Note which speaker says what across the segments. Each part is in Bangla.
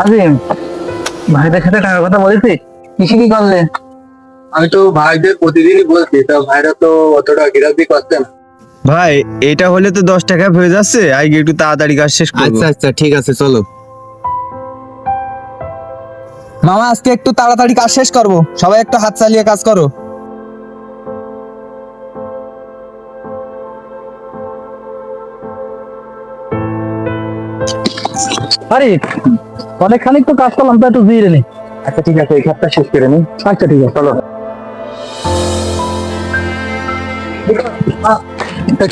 Speaker 1: আজিম ভাইদের সাথে টাকার কথা বলেছি কিসে কি করলে?
Speaker 2: আমি তো ভাইদের প্রতিদিনই বলছি তা ভাইরা তো অতটা গিরাপি করছে না।
Speaker 3: ভাই এটা হলে তো দশ টাকা হয়ে যাচ্ছে আজকে একটু তাড়াতাড়ি কাজ শেষ করব।
Speaker 4: আচ্ছা আচ্ছা ঠিক আছে চলো। মামা আজকে একটু তাড়াতাড়ি কাজ শেষ করব। সবাই একটু হাত চালিয়ে কাজ করো।
Speaker 1: আরে অনেক খানিক তো কাজ করলাম তো একটু জিরে নি।
Speaker 2: আচ্ছা ঠিক আছে এই খাতটা শেষ করে নি।
Speaker 1: আচ্ছা ঠিক আছে। চলো।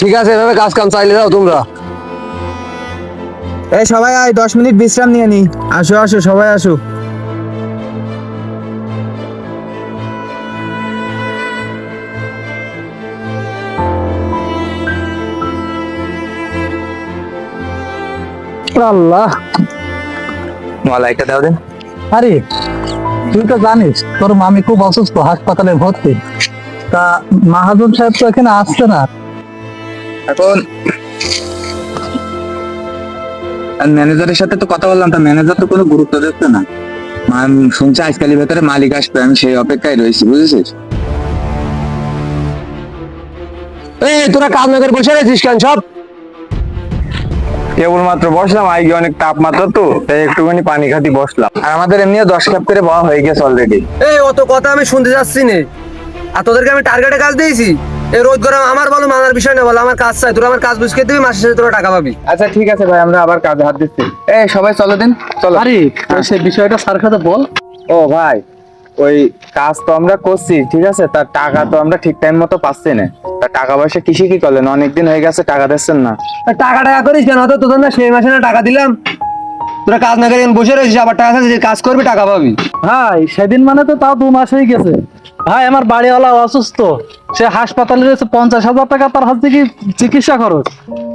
Speaker 2: ঠিক আছে এভাবে কাজ কাম চাইলে যাও তোমরা।
Speaker 4: এই সবাই আয় দশ মিনিট বিশ্রাম নিয়ে নি।
Speaker 3: আসো আসো সবাই আসো
Speaker 1: আল্লাহ।
Speaker 2: দাও দেন।
Speaker 1: আরে তুই তো জানিস তোর মামি খুব অসুস্থ হাসপাতালে ভর্তি। তা মাহাজন সাহেব তো এখানে আসছে না।
Speaker 2: এখন ম্যানেজারের সাথে তো কথা বললাম তা ম্যানেজার তো কোনো গুরুত্ব দিচ্ছে না। শুনছি আজকালের ভেতরে মালিক আসবে আমি সেই অপেক্ষায় রয়েছি বুঝেছিস? এই তোরা কাজ না করে বসে রয়েছিস কেন সব?
Speaker 3: কেবলমাত্র বসলাম আজকে অনেক তাপমাত্রা তো তাই একটুখানি পানি খাতি বসলাম। আর আমাদের এমনিও দশ কাপ করে পাওয়া হয়ে গেছে অলরেডি
Speaker 5: এই অত কথা আমি শুনতে যাচ্ছি নে। আর তোদেরকে আমি টার্গেটে কাজ দিয়েছি। এই রোজ গরম আমার বলো মানার বিষয় না বলো আমার কাজ চাই। তোরা আমার কাজ বুঝকে দিবি মাসের শেষে তোরা টাকা পাবি।
Speaker 3: আচ্ছা ঠিক আছে ভাই আমরা আবার কাজে হাত দিচ্ছি। এই সবাই চলো দিন চলো।
Speaker 1: আরে সেই বিষয়টা স্যার সাথে বল।
Speaker 3: ও ভাই ওই কাজ তো আমরা করছি ঠিক আছে? তার টাকা তো আমরা ঠিক টাইম মতো পাচ্ছি না। টাকা পয়সা কিসে কি করলেন? অনেকদিন হয়ে গেছে টাকা দিচ্ছেন না।
Speaker 5: টাকা টাকা করিস কেন? হয়তো তোদের না সেই মাসে না টাকা দিলাম। তোরা কাজ না করে বসে রয়েছিস আবার টাকা আছে কাজ করবি টাকা পাবি।
Speaker 1: ভাই সেদিন মানে তো তাও দু মাস হয়ে গেছে। ভাই আমার বাড়িওয়ালা অসুস্থ। সে হাসপাতালে রয়েছে পঞ্চাশ হাজার টাকা তার হচ্ছে কি চিকিৎসা খরচ।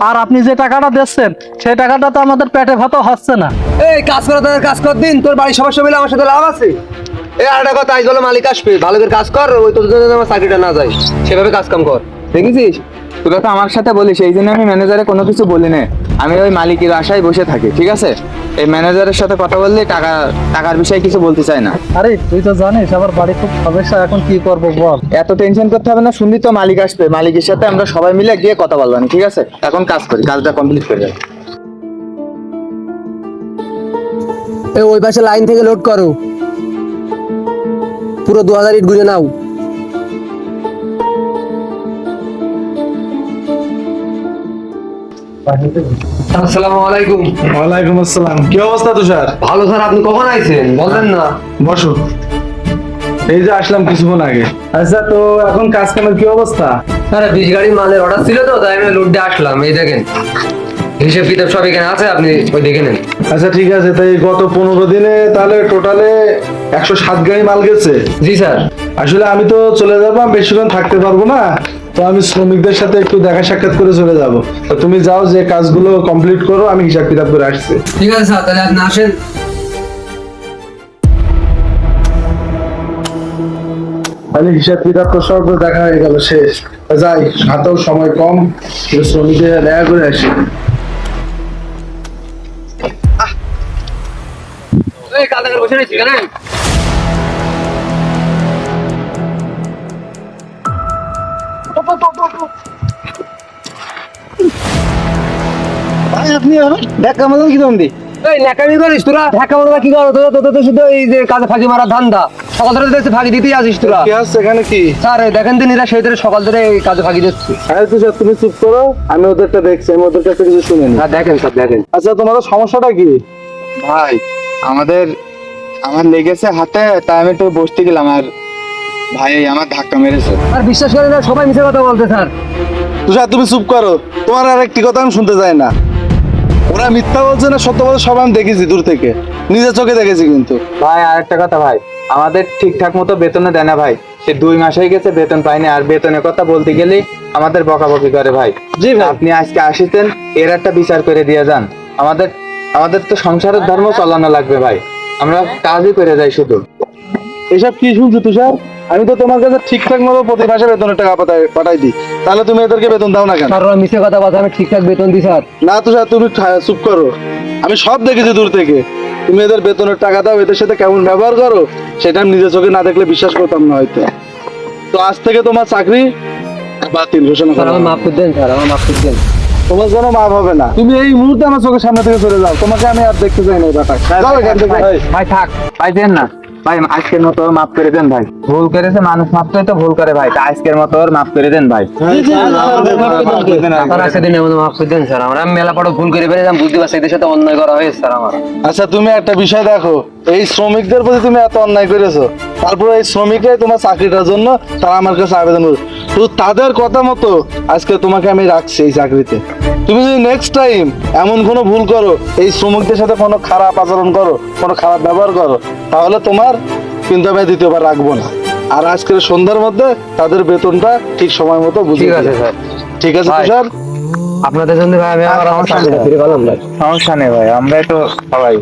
Speaker 1: আর আপনি যে টাকাটা দিচ্ছেন সেই টাকাটা তো আমাদের পেটে ভাতও হচ্ছে না।
Speaker 5: এই কাজ করে তোদের কাজ কর দিন। তোর বাড়ির সমস্যা মিলে আমার সাথে লাভ আছে। এই আর একটা কথা আজ বলো মালিক আসবে। ভালো করে কাজ কর ওই তোদের জন্য আমার চাকরিটা না যায়। সেভাবে কাজ কাম কর।
Speaker 3: দেখেছিস? তোরা তো আমার সাথে বলিস এই জন্য আমি ম্যানেজারে কোনো কিছু বলি না আমি ওই মালিকের আশায় বসে থাকি ঠিক আছে? এই ম্যানেজারের সাথে কথা বললে টাকা টাকার বিষয়ে কিছু বলতে চাই না।
Speaker 1: আরে তুই তো জানিস আমার বাড়ি খুব সমস্যা এখন কি করব বল?
Speaker 3: এত টেনশন করতে হবে না শুনলি তো মালিক আসবে। মালিকের সাথে আমরা সবাই মিলে গিয়ে কথা বলব ঠিক আছে? এখন কাজ করি কাজটা কমপ্লিট করে যাই।
Speaker 5: এই ওই পাশে লাইন থেকে লোড করো। পুরো দু হাজার ইট ঘুরে নাও। আসসালামু আলাইকুম।
Speaker 6: ওয়ালাইকুম আসসালাম। কি অবস্থা তুষার?
Speaker 5: ভালো স্যার আপনি কখন আইছেন? বললেন না।
Speaker 6: বসো। এই যে আসলাম কিছুক্ষণ আগে। আচ্ছা তো এখন কাজ কামের কি অবস্থা?
Speaker 5: স্যার বিশ গাড়ি মালের অর্ডার ছিল তো তাই আমি লোড দিয়ে আসলাম। এই দেখেন হিসেব কিতাব সব এখানে আছে আপনি ওই দেখে নেন।
Speaker 6: আচ্ছা ঠিক আছে তাই গত পনেরো দিনে তাহলে টোটালে একশো সাত গাড়ি মাল গেছে।
Speaker 5: জি স্যার।
Speaker 6: আসলে আমি তো চলে যাব বেশিক্ষণ থাকতে পারব না। তো আমি শ্রমিকদের সাথে একটু দেখা সাক্ষাৎ করে চলে যাব। তো তুমি যাও যে কাজগুলো কমপ্লিট করো আমি হিসাব কিতাব করে আসছি।
Speaker 5: ঠিক আছে স্যার তাহলে আপনি আসেন।
Speaker 6: তাহলে হিসাব কিতাব তো সব দেখা হয়ে গেল শেষ। যাই হাতেও সময় কম শ্রমিকদের দেখা করে আসি।
Speaker 5: বসে রয়েছি কেন?
Speaker 1: ভাই আপনি দেখা মালাম কি দন্দি
Speaker 5: এই ন্যাকামি করিস তোরা? ঢাকা মারা কি করো? তোরা তোদের তো শুধু এই যে কাজে ফাঁকি মারা ধান্দা। সকাল ধরে দেখছি ফাঁকি দিতেই আসিস তোরা।
Speaker 6: কি আছে এখানে কি?
Speaker 5: স্যার এই দেখেন দিন এরা সেই ধরে সকাল ধরে এই কাজে ফাঁকি দিচ্ছে।
Speaker 6: আরে তুমি চুপ করো। আমি ওদেরটা দেখছি আমি ওদের কাছে কিছু শুনে
Speaker 5: হ্যাঁ দেখেন স্যার দেখেন।
Speaker 6: আচ্ছা তোমাদের সমস্যাটা কি?
Speaker 3: ভাই আমাদের আমার লেগেছে হাতে তাই আমি একটু বসতে গেলাম আর ভাই আমার ধাক্কা মেরেছে।
Speaker 5: আর বিশ্বাস করেন না সবাই মিছে কথা বলতে স্যার।
Speaker 6: তুষার তুমি চুপ করো। তোমার আর একটি কথা আমি শুনতে চাই না। ওরা মিথ্যা বলছে না সত্য বলছে সব আমি দেখেছি দূর থেকে। নিজের চোখে দেখেছি কিন্তু।
Speaker 3: ভাই আর একটা কথা ভাই। আমাদের ঠিকঠাক মতো বেতনে দেয় না ভাই। সে দুই মাস হয়ে গেছে বেতন পাইনি আর বেতনের কথা বলতে গেলে আমাদের বকাবকি করে ভাই।
Speaker 6: জি ভাই।
Speaker 3: আপনি আজকে আসিতেন এর একটা বিচার করে দিয়ে যান। আমাদের আমাদের তো সংসারের ধর্ম চালানো লাগবে ভাই। আমরা কাজই করে যাই শুধু।
Speaker 6: এসব কি শুনছো তুষার? আমি তো তোমার কাছে ঠিকঠাক মতো প্রতি মাসে বেতনের টাকা পাঠাই পাঠাই দিই। তাহলে তুমি এদেরকে বেতন দাও না কেন?
Speaker 5: স্যার মিশে কথা বলছে আমি ঠিকঠাক বেতন দিই স্যার।
Speaker 6: না তো স্যার তুমি চুপ করো। আমি সব দেখেছি দূর থেকে। তুমি এদের বেতনের টাকা দাও এদের সাথে কেমন ব্যবহার করো সেটা আমি নিজের চোখে না দেখলে বিশ্বাস করতাম না হয়তো। তো আজ থেকে তোমার চাকরি বাতিল ঘোষণা করা।
Speaker 5: আমার। মাফ করে দেন স্যার আমার মাফ করে দেন।
Speaker 6: তোমার কোনো মাপ হবে না। তুমি এই মুহূর্তে আমার চোখের সামনে থেকে চলে যাও। তোমাকে আমি আর দেখতে চাই না এই
Speaker 3: ভাই থাক। ভাই দেন না। ভাই আজকের মতো মাফ করে দেন ভাই। ভুল করেছে মানুষ মাত্রই তো ভুল করে ভাই। তা আজকের মতো ওর মাফ করে দেন ভাই।
Speaker 5: মাফ করে দেন স্যার। আমরা মেলা বড় ভুল করে ফেলেছিলাম বুঝতে পারছি এদের সাথে অন্যায় করা হয়েছে স্যার। আমার
Speaker 6: আচ্ছা তুমি একটা বিষয় দেখো। এই শ্রমিকদের প্রতি তুমি এত অন্যায় করেছ। তারপরে এই শ্রমিকরাই তোমার চাকরিটার জন্য তারা আমার কাছে আবেদন করে তো তাদের কথা মতো আজকে তোমাকে আমি রাখছি এই চাকরিতে। তুমি যদি নেক্সট টাইম এমন কোনো ভুল করো এই শ্রমিকদের সাথে কোনো খারাপ আচরণ করো কোনো খারাপ ব্যবহার করো তাহলে তোমার কিন্তু আমি দ্বিতীয়বার রাখব না। আর আজকের সন্ধ্যার মধ্যে তাদের বেতনটা ঠিক সময় মতো বুঝে
Speaker 5: ঠিক আছে স্যার।
Speaker 6: ঠিক আছে। তুষার?
Speaker 5: আপনাদের জন্য ভাই আমি আমার আমার
Speaker 3: সমস্যা নেই।
Speaker 5: ভাই।
Speaker 3: সমস্যা নেই ভাই আমরাই তো সবাই।